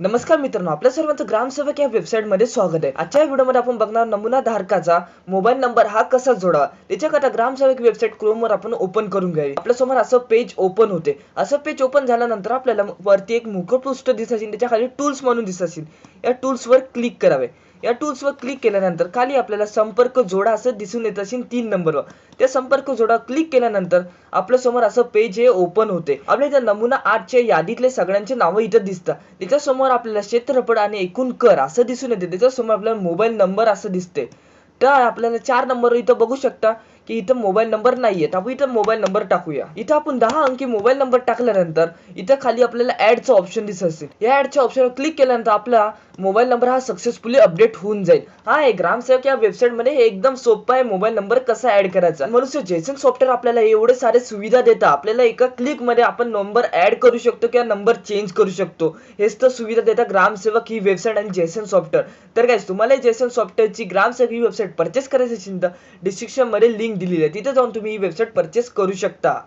नमस्कार मित्रांनो आपल्या सर्वांचं ग्रामसेवक या वेबसाईटमध्ये स्वागत आहे. आजच्या व्हिडिओमध्ये आपण बघणार नमुना धारकाचा मोबाईल नंबर हा कसा जोडावा? त्याच्याकरता ग्रामसेवक वेबसाईट क्रोमवर आपण ओपन करून घ्यावी. आपल्यासमोर असं पेज ओपन होते. असं पेज ओपन झाल्यानंतर आपल्याला वरती एक मुखपृष्ठ दिसत असेल त्याच्याखाली टूल्स म्हणून दिसत असेल या टूल्सवर क्लिक करावे. या टूल्सवर क्लिक केल्यानंतर खाली आपल्याला संपर्क जोडा असं दिसून येत असेल तीन नंबरवर. त्या संपर्क जोडा क्लिक केल्यानंतर आपल्यासमोर असं पेज हे ओपन होते. आपल्या त्या नमुना आठच्या यादीतले सगळ्यांचे नावं इथं दिसतात. त्याच्यासमोर आपल्याला क्षेत्रफळ आणि एकूण कर असं दिसून येते. त्याच्यासमोर आपल्याला मोबाईल नंबर असं दिसते तर आपल्याला चार नंबर इथं बघू शकता. की इथं मोबाईल नंबर नाहीये. आहेत आपण इथं मोबाईल नंबर टाकूया. इथं आपण दहा अंकी मोबाईल नंबर टाकल्यानंतर इथं खाली आपल्याला ऍडचं ऑप्शन दिसत असेल या ऍडच्या ऑप्शनवर क्लिक केल्यानंतर आपला मोबाईल नंबर हा सक्सेसफुली अपडेट होऊन जाईल. हा आहे ग्रामसेवक या वेबसाईटमध्ये एकदम सोपं आहे मोबाईल नंबर कसा ऍड करायचा. मनुष्य जेसन सॉफ्टवेअर आपल्याला एवढे सारे सुविधा देतात आपल्याला एका क्लिकमध्ये आपण नंबर ऍड करू शकतो किंवा नंबर चेंज करू शकतो. हेच तर सुविधा देतात ग्रामसेवक ही वेबसाईट आणि जेसन सॉफ्टवेअर तर काय तुम्हाला जेसन सॉफ्टवेअरची ग्रामसेवक ही वेबसाईट परचेस करायची असेल तर डिस्क्रिप्शनमध्ये लिंक दिलेली आहे. तिथे जाऊन तुम्ही ही वेबसाईट परचेस करू शकता.